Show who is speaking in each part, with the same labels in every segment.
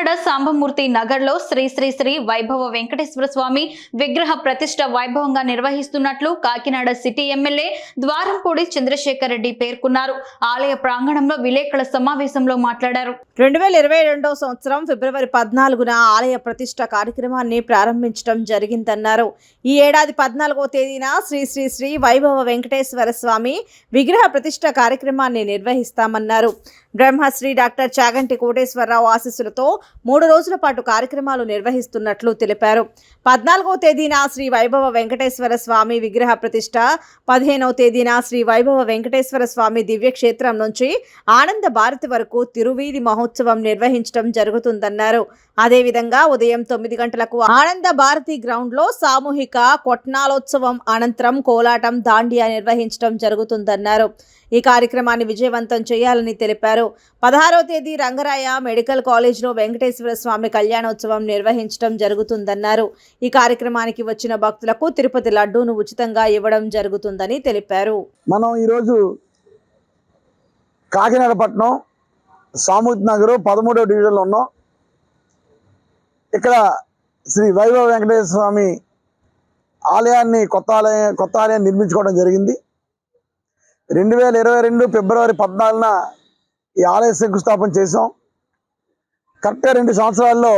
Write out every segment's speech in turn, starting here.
Speaker 1: కాకినాడ సాంబమూర్తి నగర్లో శ్రీ శ్రీ శ్రీ వైభవ వెంకటేశ్వర స్వామి విగ్రహ ప్రతిష్ట వైభవంగా నిర్వహిస్తున్నట్లు కాకినాడ సిటీ ఎమ్మెల్యే ద్వారంపూడి చంద్రశేఖర్ రెడ్డి పేర్కొన్నారు. ఆలయ ప్రాంగణంలో విలేకరుల సమావేశంలో మాట్లాడారు.
Speaker 2: రెండు వేల ఇరవై రెండవ సంవత్సరం ఫిబ్రవరి పద్నాలుగున ఆలయ ప్రతిష్ట కార్యక్రమాన్ని ప్రారంభించడం జరిగిందన్నారు. ఈ ఏడాది పద్నాలుగో తేదీన శ్రీ శ్రీ శ్రీ వైభవ వెంకటేశ్వర స్వామి విగ్రహ ప్రతిష్ట కార్యక్రమాన్ని నిర్వహిస్తామన్నారు. బ్రహ్మశ్రీ డాక్టర్ చాగంటి కోటేశ్వరరావు ఆశీస్సులతో మూడు రోజుల పాటు కార్యక్రమాలు నిర్వహిస్తున్నట్లు తెలిపారు. పద్నాలుగవ తేదీన శ్రీ వైభవ వెంకటేశ్వర స్వామి విగ్రహ ప్రతిష్ట పదిహేనవ తేదీన శ్రీ వైభవ వెంకటేశ్వర స్వామి దివ్యక్షేత్రం నుంచి ఆనంద భారతి వరకు తిరువీధి మహోత్సవం నిర్వహించడం జరుగుతుందన్నారు. అదేవిధంగా ఉదయం తొమ్మిది గంటలకు ఆనంద భారతి గ్రౌండ్లో సామూహిక కొట్నాలోత్సవం అనంతరం కోలాటం దాండియా నిర్వహించడం జరుగుతుందన్నారు. ఈ కార్యక్రమాన్ని విజయవంతం చేయాలని తెలిపారు. పదహారవ తేదీ రంగరాయ మెడికల్ కాలేజ్లో వెంకటేశ్వర స్వామి కళ్యాణోత్సవం నిర్వహించడం జరుగుతుందన్నారు. ఈ కార్యక్రమానికి వచ్చిన భక్తులకు తిరుపతి లడ్డూను ఉచితంగా ఇవ్వడం జరుగుతుందని తెలిపారు.
Speaker 3: మనం ఈరోజు కాకినాడ పట్నం సామూర్తి నగర్ పదమూడవ డివిజన్లో ఉన్నాం. ఇక్కడ శ్రీ వైభవ వెంకటేశ్వర స్వామి ఆలయాన్ని కొత్త ఆలయం కొత్త ఆలయాన్ని నిర్మించుకోవడం జరిగింది. రెండు వేల ఇరవై రెండు ఫిబ్రవరి పద్నాలుగున ఈ ఆలయ శంకుస్థాపన చేసాం కరెక్ట్గా రెండు సంవత్సరాల్లో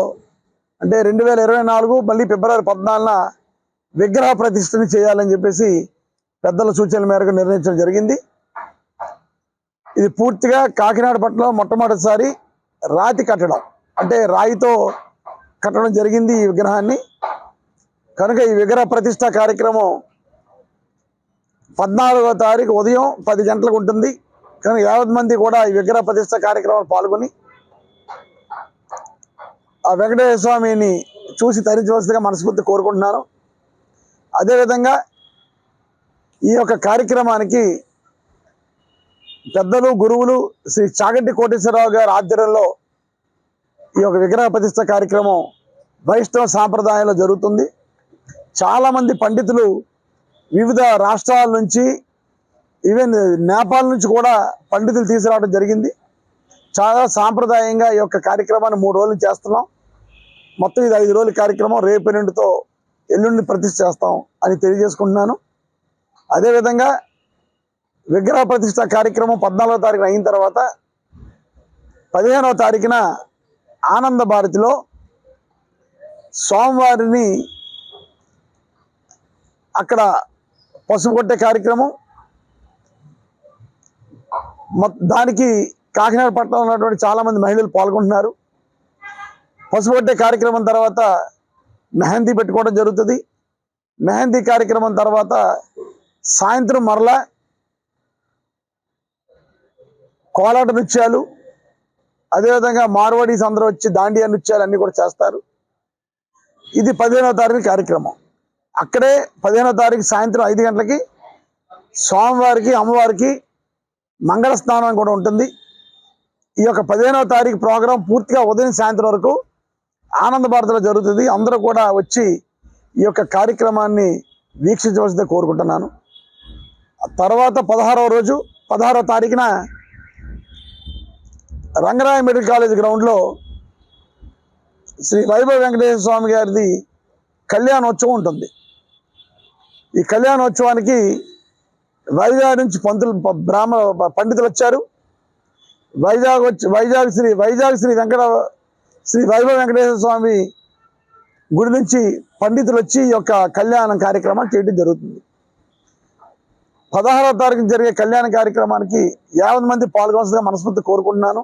Speaker 3: అంటే రెండు వేల ఇరవై నాలుగు మళ్ళీ ఫిబ్రవరి పద్నాలుగున విగ్రహ ప్రతిష్టని చేయాలని చెప్పేసి పెద్దల సూచనల మేరకు నిర్ణయించడం జరిగింది. ఇది పూర్తిగా కాకినాడ పట్టణంలో మొట్టమొదటిసారి రాతి కట్టడం అంటే రాయితో కట్టడం జరిగింది ఈ విగ్రహాన్ని. కనుక ఈ విగ్రహ ప్రతిష్ట కార్యక్రమం పద్నాలుగో తారీఖు ఉదయం పది గంటలకు ఉంటుంది. కానీ యావత్ మంది కూడా ఈ విగ్రహ ప్రతిష్ట కార్యక్రమాలు పాల్గొని ఆ వెంకటేశ్వర స్వామిని చూసి తరించవలసిందిగా మనస్ఫూర్తి కోరుకుంటున్నాను. అదేవిధంగా ఈ యొక్క కార్యక్రమానికి పెద్దలు గురువులు శ్రీ చాగంటి కోటేశ్వరరావు గారి ఆధ్వర్యంలో ఈ యొక్క విగ్రహ ప్రతిష్ట కార్యక్రమం వైష్ణవ సాంప్రదాయంలో జరుగుతుంది. చాలామంది పండితులు వివిధ రాష్ట్రాల నుంచి ఈవెన్ నేపాల్ uh, నుంచి కూడా పండితులు తీసుకురావడం జరిగింది. చాలా సాంప్రదాయంగా ఈ యొక్క కార్యక్రమాన్ని మూడు రోజులు చేస్తున్నాం. మొత్తం ఇది ఐదు రోజుల కార్యక్రమం. రేపు రెండుతో ఎల్లుండి ప్రతిష్ఠ చేస్తాం అని తెలియజేసుకుంటున్నాను. అదేవిధంగా విగ్రహ ప్రతిష్ట కార్యక్రమం పద్నాలుగో తారీఖున అయిన తర్వాత పదిహేనవ తారీఖున ఆనంద భారతిలో స్వామివారిని అక్కడ పసుపు కొట్టే కార్యక్రమం దానికి కాకినాడ పట్టణంలో ఉన్నటువంటి చాలామంది మహిళలు పాల్గొంటున్నారు. పసుపు కొట్టే కార్యక్రమం తర్వాత మెహందీ పెట్టుకోవడం జరుగుతుంది. మెహందీ కార్యక్రమం తర్వాత సాయంత్రం మరలా కోలాట నృత్యాలు అదేవిధంగా మార్వాడీస్ అందరూ వచ్చి దాండియా నృత్యాలు అన్నీ కూడా చేస్తారు. ఇది పదిహేనో తారీఖు కార్యక్రమం. అక్కడే పదిహేనో తారీఖు సాయంత్రం ఐదు గంటలకి స్వామివారికి అమ్మవారికి మంగళ స్నానం కూడా ఉంటుంది. ఈ యొక్క పదిహేనవ తారీఖు ప్రోగ్రాం పూర్తిగా ఉదయం సాయంత్రం వరకు ఆనంద భారతిలో జరుగుతుంది. అందరూ కూడా వచ్చి ఈ యొక్క కార్యక్రమాన్ని వీక్షించవలసిందే కోరుకుంటున్నాను. తర్వాత పదహారవ రోజు పదహారవ తారీఖున రంగరాయ మెడికల్ కాలేజ్ గ్రౌండ్లో శ్రీ వైభవ వెంకటేశ్వర స్వామి గారిది కళ్యాణోత్సవం ఉంటుంది. ఈ కళ్యాణోత్సవానికి వైజాగ్ నుంచి పంతులు బ్రాహ్మ బ్రాహ్మణ పండితులు వచ్చారు. వైజాగ్ వచ్చి వైజాగ్ శ్రీ వైజాగ్ శ్రీ వెంకట శ్రీ వైభవ వెంకటేశ్వర స్వామి గుడి నుంచి పండితులు వచ్చి ఈ యొక్క కళ్యాణం కార్యక్రమం చేయడం జరుగుతుంది. పదహారవ తారీఖు జరిగే కళ్యాణ కార్యక్రమానికి యాభై మంది పాల్గొనవలసిందిగా మనస్ఫూర్తి కోరుకుంటున్నాను.